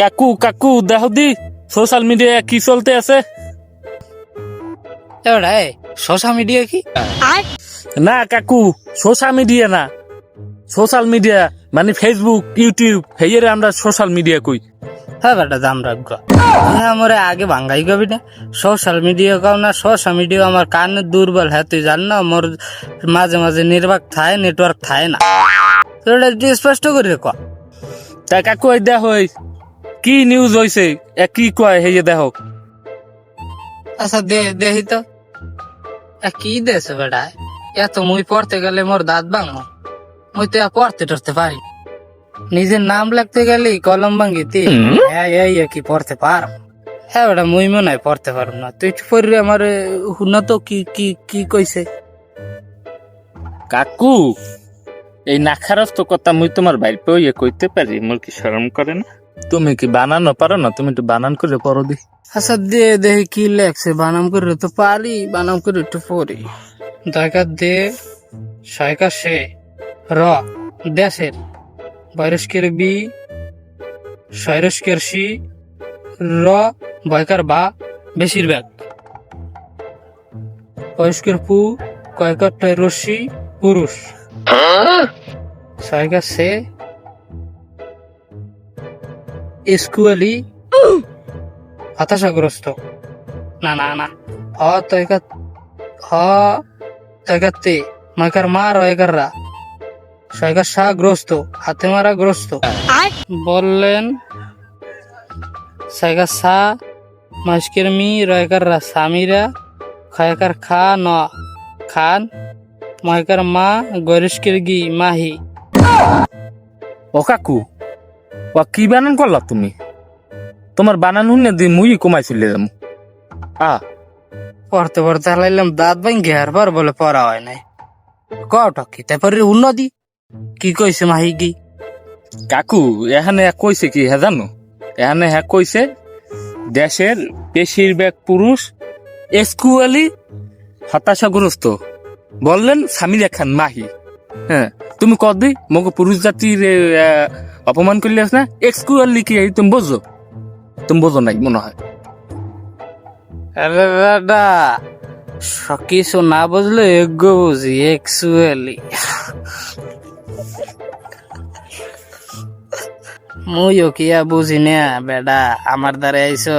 কাকু কাকু দেখো দি সোশ্যাল মিডিয়ায় কি চলতে আছে? এবারে সোশ্যাল মিডিয়া কি? না কাকু সোশ্যাল মিডিয়া না। সোশ্যাল মিডিয়া মানে ফেসবুক ইউটিউব হেয়ের আমরা সোশ্যাল মিডিয়া কই। হ্যাঁ বেটা দাম রাখব। হ্যাঁ আমার আগে ভাঙ্গাই গবি না। সোশ্যাল মিডিয়া কাও না সোশ্যাল মিডিয়া আমার কান দুর্বল। হ্যাঁ তুই জান না মোর মাঝে মাঝে নির্বাক থায় নেটওয়ার্ক থায় না। স্পষ্ট করে ক। তা কাকু দেখো কি নিউজ হইছে? এ কি কয়? হেয়ে দেখো। আচ্ছা দে দেখি তো। কি দেছে বেটা? এত মুই পড়তে গেলে মোর দাঁত ভাঙো মুই তো পড়তে টরতে পারি। নিজের নাম লিখতে গেলে কলম ভাঙ্গিতি হ্যাঁ এই এই কি পড়তে পার হ্যাঁ বেটা মুই মনে হয় পড়তে পারব না। তুই একটু পড়লে আমার শুনা তো কি কি কি কইছে। কাকু এই নাখারস্ত কথা মুই তোমার বাইর পেয়ে ইয়ে কইতে পারি মোর কি শরম করে না? তুমি কি বানানো? পারো না? তুমি একটু বানান করে পড়ো দি। আচ্ছা দে দেখি কি লেখছে। বানাম করে তো পারি বানাম করে একটু পড়ি। দেখা দে ছয়কা সে র দেশের বয়স্কের বি সৈরস্কের সি র বয়কার বা বেশিরভাগ। বয়স্কের পু কয়কার রশ্মি পুরুষ। ছয়কা সে স্কুয়ালি হতাশাগ্রস্ত না না না। হ তয়কা হ তয়কা তে। ময়কার মার অয়কার রা সয়কার শাহগ্রস্ত হাতে মারা গ্রস্ত বললেন সয়কার সা মাস্কের মি রয়কার রা স্বামীরা খয়কার খা ন। খান ময়কার মা গরিষ্কের গি মাহি। ও কাকু। ও কি বানান করলা তুমি? তোমার বানান শুনে দি মুই কমাইছিলে যাম আ। পড়তে পড়তে হালাইলাম দাঁত ভাঙ্গে আর পর বলে পড়া হয় নাই। কটা কি? তারপরে উন্নতি? কি কইছে মাহি কি? কাকু এখানে এক কইছে কি হ্যাঁ জানো? এখানে হ্যাঁ কইছে দেশের বেশিরভাগ পুরুষ এসকুয়ালি হতাশাগ্রস্ত। বললেন স্বামী খান মাহি। হ্যাঁ। তুমি কদি মগো পুরুষ জাতির অপমান করলে না? এক্সকুয়ালি কি এই তুমি বোঝো তুমি বোঝো নাই মনে হয় দাদা কিছু না বুঝলে এগো বুঝি এক্সুয়ালি মুইও কিয়া বুঝি না বেডা আমার দ্বারা আইসো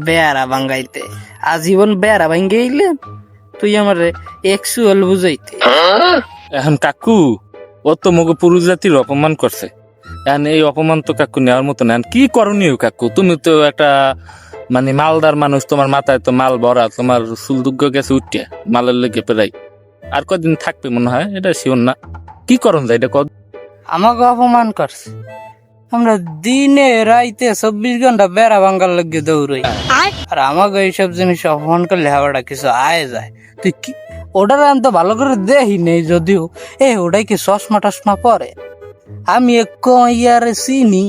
বেয়ারা ভাঙ্গাইতে আজীবন বেয়ারা ভাঙ্গাইলে তুই আমার এক্সুয়াল বুঝাইতে এখন কাকু ও তো মগো পুরুষ জাতির অপমান করছে। এখন এই অপমান তো কাকু নেওয়ার মতো না। কি করণীয় কাকু? তুমি তো একটা মানে মালদার মানুষ তোমার মাথায় তো মাল ভরা তোমার চুল দুগ্গ গেছে উঠে মালের লেগে প্রায়। আর কদিন থাকবে মনে হয় এটা শিওর না। কি করণ যায় এটা কদ আমাকে অপমান করছে। আমরা দিনে রাইতে চব্বিশ ঘণ্টা বেড়া ভাঙ্গার লাগে দৌড়াই। আর আমাকে এইসব জিনিস অপমান করলে হাওয়াটা কিছু আয় যায়। তুই কি ওটার আমি তো ভালো করে দেখি নেই যদিও। এ, ওটাই কি চশমা টশমা পরে? আমি এক ইয়ারে চিনি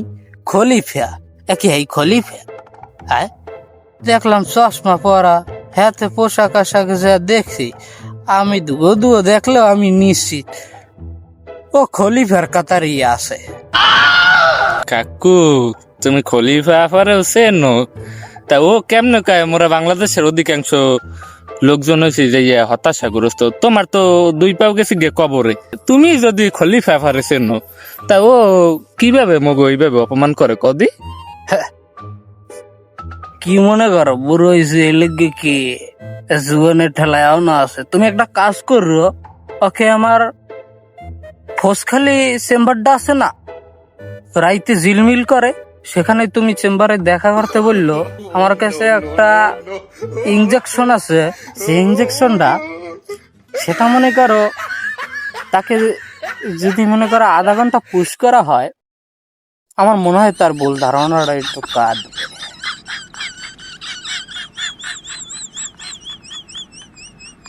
খলিফা। একই এই খলিফা? হ্যাঁ দেখলাম চশমা পরা, হাতে পোশাক আশাক যা দেখছি, আমি দুগো দুগো দেখলেও আমি নিশ্চিত। ও খলিফার কাতারই আছে। কাকু, তুমি খলিফা আফারে সেন? তা ও কেমনে কায়? মোরা বাংলাদেশের অধিকাংশ লোকজন হয়েছে যে ইয়ে হতাশাগ্রস্ত। তোমার তো দুই পাও গেছে গে কবরে। তুমি যদি খলিফা আফারে সেন তা ও কীভাবে মগো এইভাবে অপমান করে কদি? কি মনে করো, বুড়ো হয়েছে এলেগে কি জীবনের ঠেলায় না আছে? তুমি একটা কাজ করো, ওকে আমার ফোসখালি চেম্বারটা আছে না, রাইতে ঝিলমিল করে সেখানে তুমি চেম্বারে দেখা করতে বলল, আমার কাছে একটা ইঞ্জেকশন আছে। সেই ইঞ্জেকশনটা সেটা মনে করো, তাকে যদি মনে করো আধা ঘণ্টা পুশ করা হয়, আমার মনে হয় তার ভুল ধারণাটা একটু কাঁদবে।